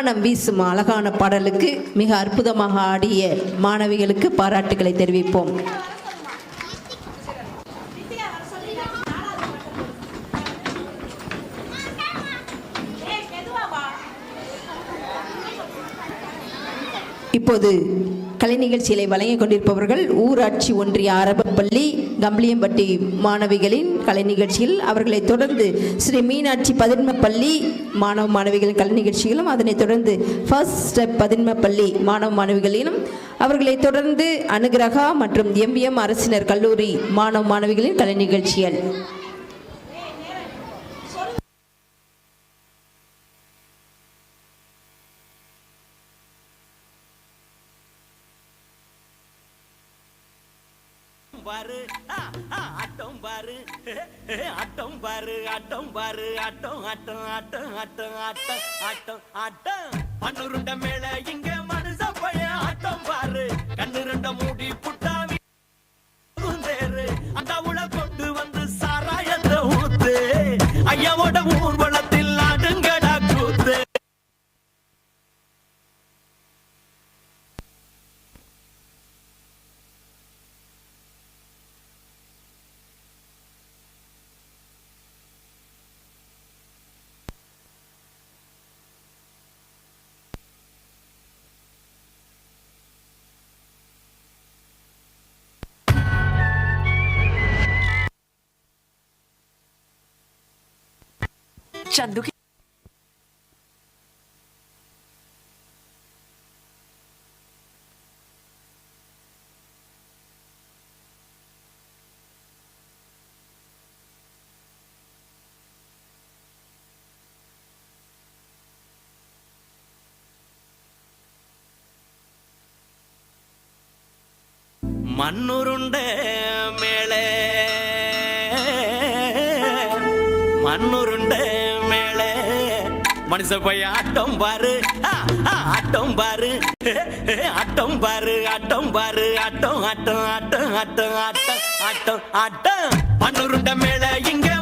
மண்மனம் வீசும் அழகான பாடலுக்கு மிக அற்புதமாக ஆடிய மாணவிகளுக்கு பாராட்டுகளை தெரிவிப்போம். இப்போது கலை நிகழ்ச்சிகளை வழங்கிக் கொண்டிருப்பவர்கள் ஊராட்சி ஒன்றிய அரபப்பள்ளி பள்ளி கம்பளியம்பட்டி மாணவிகளின் கலை நிகழ்ச்சியில் அவர்களை தொடர்ந்து ஸ்ரீ மீனாட்சி பதின்ம பள்ளி மாணவ மாணவிகளின் கலை நிகழ்ச்சிகளும் அதனைத் தொடர்ந்து ஃபர்ஸ்ட் ஸ்டெப் பதின்மப்பள்ளி மாணவ மாணவிகளிலும் அவர்களை தொடர்ந்து அனுகிரகா மற்றும் எம்பிஎம் அரசினர் கல்லூரி மாணவ மாணவிகளின் கலை நிகழ்ச்சிகள் ஆட்டம் பாரு ஆட்டம் பாரு ஆட்டம் ஆட்டம் ஆட்டம் ஆட்டம் ஆட்டம் ஆட்டம் ஆட்டம். பன்னுருண்ட மேல இங்க மனுஷ பைய ஆட்டம் பாரு. கண்ணு ரெண்ட மூடி புட்டாவி அந்த உள கொண்டு வந்து சாராயத்தை ஊத்து. ஐயாவோட চান্দুকে மண்ணுருண்ட மனுஷ போய் ஆட்டம் பாரு. ஆ, ஆ, ஆட்டம் பாரு. ஆட்டம் பாரு ஆட்டம் பாரு. ஆட்டம் ஆட்டம் ஆட்டம் ஆட்டம் ஆட்டம் ஆட்டம் ஆட்டம். பன்னுருண்ட மேல இங்க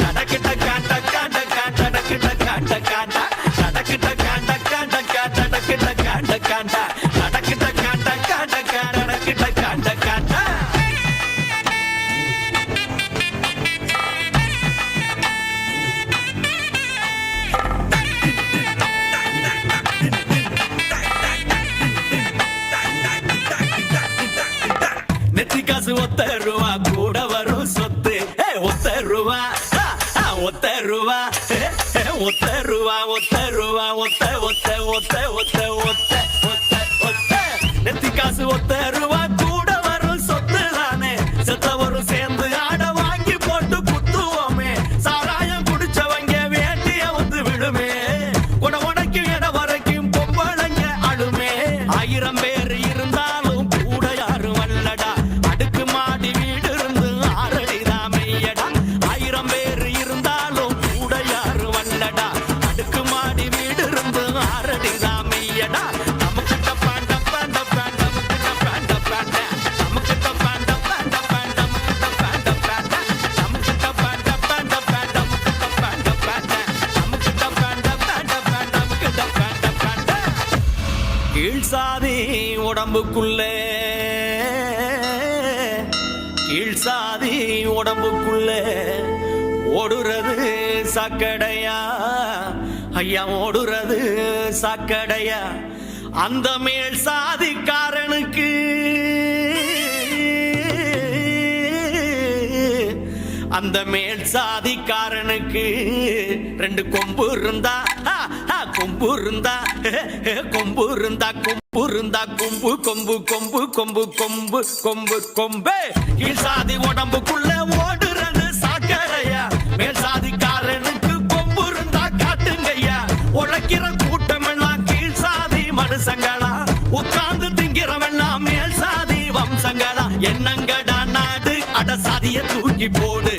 டடக்கு டக்கா ஒத்த ரூபா கூட வரும் சொத்து. ஒத்த ரூபா ஒத்த ரூபா ஒத்த ரூபா ஒத்த ரூபா ஒத்த ஒத்த ஒத்த ஒத்த ஒத்த ஒத்த ஒத்த. நெத்தி காசு ஒத்த ரூபா கூட வரும் சொத்து தானே செத்த வரும் சேர்ந்து உடம்புக்குள்ளே. கீழ் சாதி உடம்புக்குள்ளே. ஓடுறது சாக்கடையா? ஐயா ஓடுறது சாக்கடையா? அந்த மேல் சாதிக்காரனுக்கு. அந்த மேல் சாதிக்காரனுக்கு ரெண்டு கொம்பு இருந்தா கொம்பு இருந்தா கொம்பு இருந்தா கொம்பு இருந்தா கொம்பு கொம்பு கொம்பு கொம்பு கொம்பு கொம்பு கொம்பு. கீழ் சாதி உடம்புக்குள்ள ஓடுறது சாக்கரையா மேல் சாதிக்காரனுக்கு கொம்பு இருந்தா காட்டுங்கய்யா. உழைக்கிற கூட்டம் எல்லாம் கீழ் சாதி மனுஷங்களா? உட்கார்ந்து திங்கிறவெல்லாம் மேல் சாதி வம்சங்களா? என்னங்கடா நாடு? அட சாதியை தூக்கி போடு.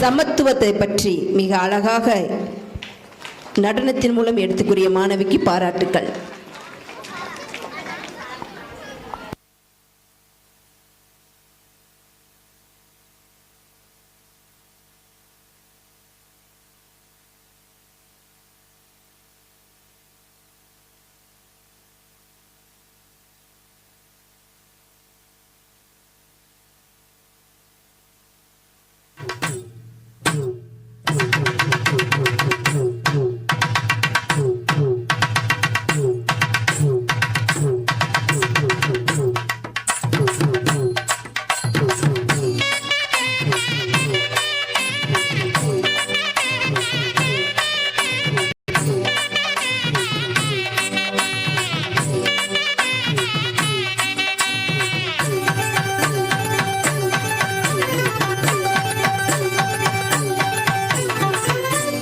சமத்துவத்தை பற்றி மிக அழகாக நடனத்தின் மூலம் எடுத்துக்கூடிய மாணவிக்கு பாராட்டுக்கள்.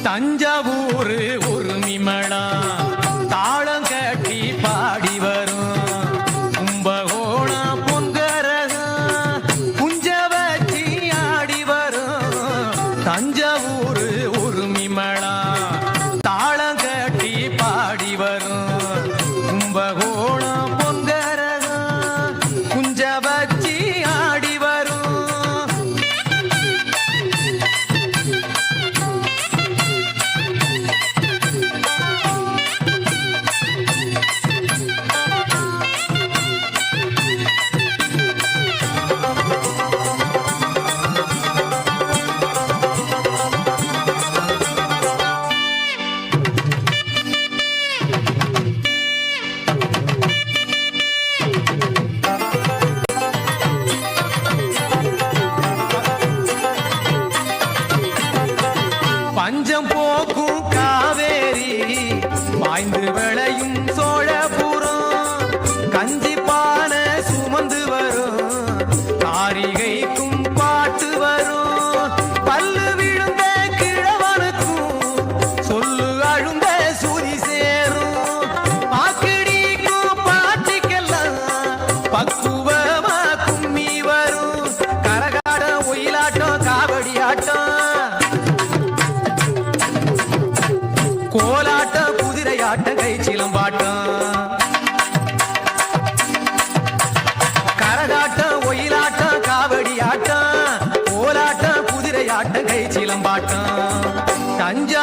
தஞ்சாவூர் ஒரு நிமழா சிலம்பாட்டம் தஞ்சை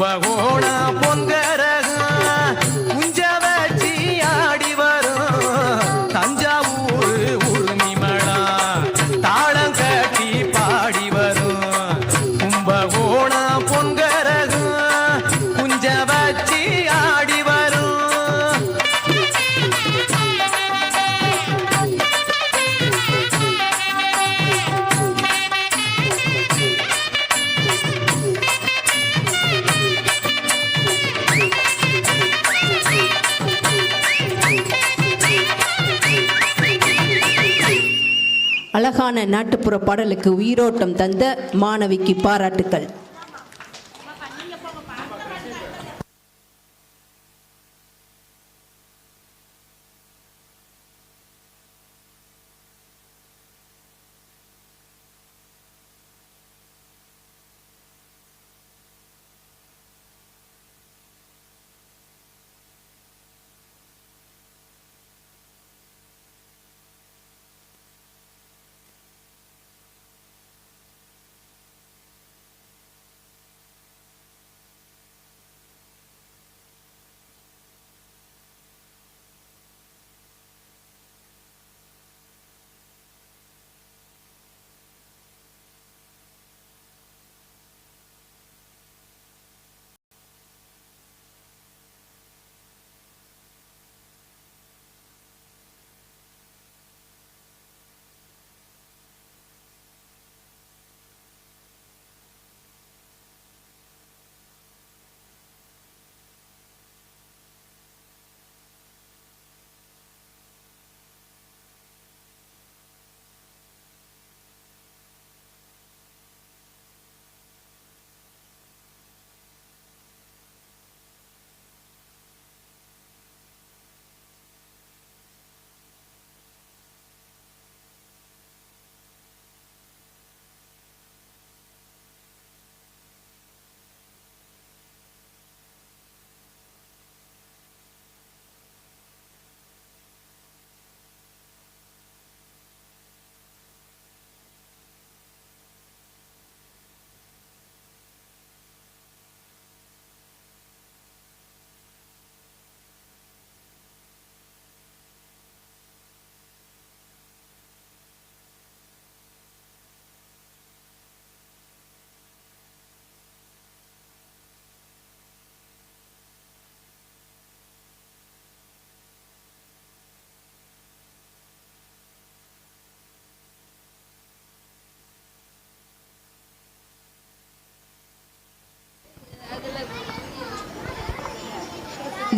கும்பகோணம் அழகான நாட்டுப்புற பாடலுக்கு உயிரோட்டம் தந்த மாணவிக்கு பாராட்டுக்கள்.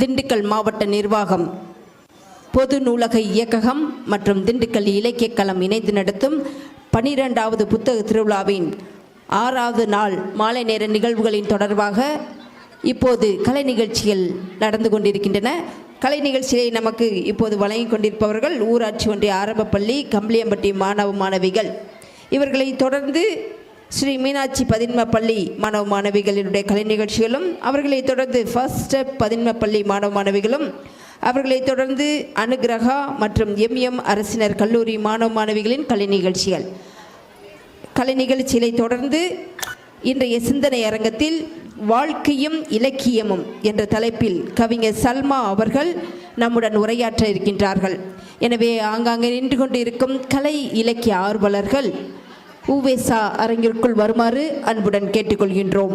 திண்டுக்கல் மாவட்ட நிர்வாகம். பொது நூலக இயக்ககம் மற்றும் திண்டுக்கல் இலக்கியக் களம் இணைந்து நடத்தும் பனிரெண்டாவது புத்தக திருவிழாவின் ஆறாவது நாள் மாலை நேர நிகழ்வுகளின் தொடர்பாக இப்போது கலை நிகழ்ச்சிகள் நடந்து கொண்டிருக்கின்றன. கலை நிகழ்ச்சியை நமக்கு இப்போது வழங்கி கொண்டிருப்பவர்கள் ஊராட்சி ஒன்றிய ஆரம்பப்பள்ளி கம்பளியம்பட்டி மாணவ மாணவிகள். இவர்களை தொடர்ந்து ஸ்ரீ மீனாட்சி பதின்ம பள்ளி மாணவ மாணவிகளினுடைய கலை நிகழ்ச்சிகளும் அவர்களை தொடர்ந்து ஃபர்ஸ்ட் ஸ்டெப் பதின்ம பள்ளி மாணவ மாணவிகளும் அவர்களை தொடர்ந்து அனுகிரகா மற்றும் எம்எம் அரசினர் கல்லூரி மாணவ மாணவிகளின் கலை நிகழ்ச்சிகள். கலை நிகழ்ச்சிகளை தொடர்ந்து இன்றைய சிந்தனை அரங்கத்தில் வாழ்க்கையும் இலக்கியமும் என்ற தலைப்பில் கவிஞர் சல்மா அவர்கள் நம்முடன் உரையாற்ற இருக்கின்றார்கள். எனவே ஆங்காங்கே நின்று கொண்டு இருக்கும் கலை இலக்கிய ஆர்வலர்கள் உவேசா அரங்கிற்குள் வருமாறு அன்புடன் கேட்டுக்கொள்கின்றோம்.